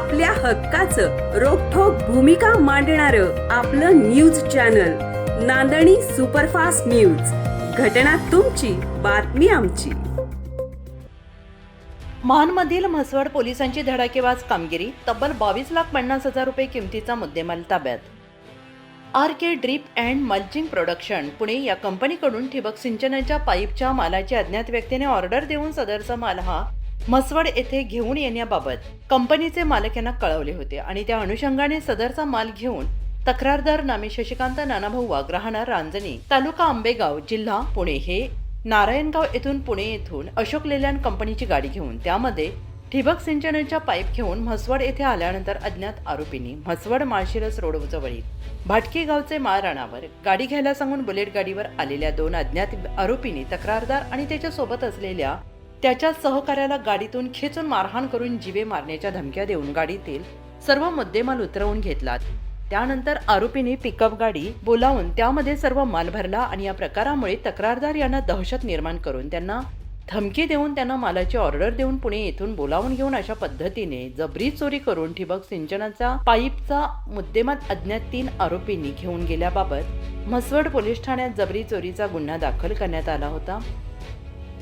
आपल्या हक्काचं रोखोक भूमिका मांडणार आपलं news channel Nandani superfast news. घटना तुमची बातमी आमची. महानमधील म्हसवड पोलिसांची धडाकेबाज कामगिरी तब्बल बावीस लाख पन्नास हजार रुपये किमतीचा मुद्देमाल ताब्यात. R K drip and mulching production Pune या कंपनीकडून ठिबक सिंचनाच्या पाईपच्या मालाची अज्ञात व्यक्तीने ऑर्डर देऊन सदरचा माल हा म्हसवड येथे घेऊन येण्याबाबत कंपनीचे मालक यांना कळवले होते आणि त्या अनुषंगाने सदरचा माल घेऊन तक्रारदार नामे शशिकांत नानाभाऊ वाघ राहणार रांजणी तालुका आंबेगाव जिल्हा पुणे हे नारायणगाव येथून पुणे येथून अशोक लेलँड कंपनीची गाडी घेऊन त्यामध्ये ठिबक सिंचनाच्या पाईप घेऊन म्हसवड येथे आल्यानंतर अज्ञात आरोपींनी म्हसवड माळशिरस रोड जवळील भाटकी गावचे माळराणावर गाडी घ्यायला सांगून बुलेट गाडीवर आलेल्या दोन अज्ञात आरोपींनी तक्रारदार आणि त्याच्या सोबत असलेल्या त्याच्या सहकार्याला गाडीतून खेचून मारहाण करून जीवे मारण्याच्या धमक्या देऊन गाडीतील सर्व मुद्देमाल उतरवून घेतला त्यानंतर आरोपीने पिकअप गाडी बोलावून त्यामध्ये सर्व माल भरला आणि या प्रकारामुळे तक्रारदार यांना दहशत निर्माण करून त्यांना धमकी देऊन त्यांना मालाची ऑर्डर देऊन पुणे येथून बोलावून घेऊन अशा पद्धतीने जबरी चोरी करून ठिबक सिंचनाचा पाईपचा मुद्देमाल अज्ञात तीन आरोपींनी घेऊन गेल्याबाबत म्हसवड पोलीस ठाण्यात जबरी चोरीचा गुन्हा दाखल करण्यात आला होता.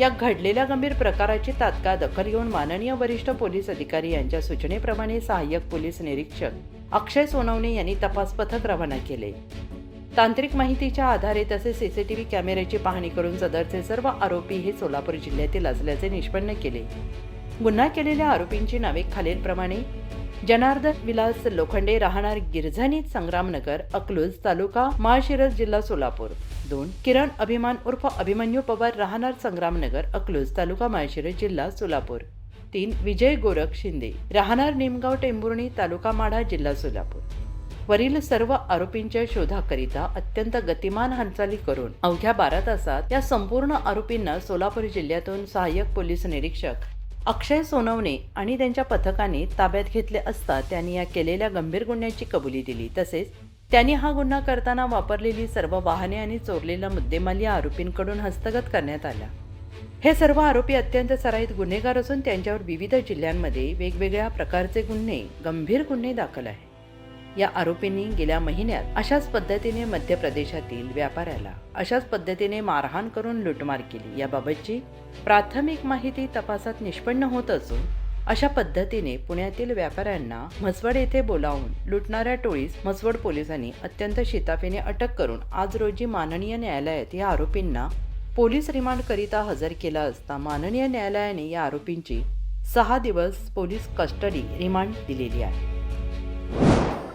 या घडलेल्या गंभीर प्रकाराची तात्काळ दखल घेऊन माननीय वरिष्ठ पोलीस अधिकारी यांच्या सूचनेप्रमाणे सहाय्यक पोलीस निरीक्षक अक्षय सोनवणे यांनी तपास पथक रवाना केले. तांत्रिक माहितीच्या आधारे तसेच सीसीटीव्ही कॅमेऱ्याची पाहणी करून सदरचे सर्व आरोपी हे सोलापूर जिल्ह्यातील असल्याचे निष्पन्न केले. गुन्हा केलेल्या आरोपींची नावे खालीलप्रमाणे जनार्दन विलास लोखंडे राहणार गिरझानी संग्रामनगर अकलूज तालुका माळशिरस जिल्हा सोलापूर. दोन किरण अभिमान उर्फ अभिमन्यू पवार राहणार संग्रामनगर अकलूज तालुका माळशिरस जिल्हा सोलापूर. तीन विजय गोरख शिंदे राहणार निमगाव टेंभुर्णी तालुका माढा जिल्हा सोलापूर. वरील सर्व आरोपींच्या शोधाकरिता अत्यंत गतिमान हालचाली करून अवघ्या बारा तासात या संपूर्ण आरोपींना सोलापूर जिल्ह्यातून सहाय्यक पोलीस निरीक्षक अक्षय सोनवणे आणि त्यांच्या पथकाने ताब्यात घेतले असता त्यांनी या केलेल्या गंभीर गुन्ह्याची कबुली दिली. तसेच त्यांनी हा गुन्हा करताना वापरलेली सर्व वाहने आणि चोरलेला मुद्देमाल या आरोपींकडून हस्तगत करण्यात आला. हे सर्व आरोपी अत्यंत सराईत गुन्हेगार असून त्यांच्यावर विविध जिल्ह्यांमध्ये वेगवेगळ्या प्रकारचे गुन्हे गंभीर गुन्हे दाखल आहेत. या आरोपींनी गेल्या महिन्यात अशाच पद्धतीने मध्य प्रदेशातील व्यापाऱ्याला अशाच पद्धतीने मारहाण करून लुटमार केली. याबाबतची प्राथमिक माहिती तपासात निष्पन्न होत असून अशा पद्धतीने पुण्यातील व्यापाऱ्यांना म्हसवड येथे बोलावून लुटणाऱ्या टोळीस म्हसवड पोलिसांनी अत्यंत शिताफीने अटक करून आज रोजी माननीय न्यायालयात या आरोपींना पोलीस रिमांडकरिता हजर केला असता माननीय न्यायालयाने या आरोपींची सहा दिवस पोलीस कस्टडी रिमांड दिलेली आहे.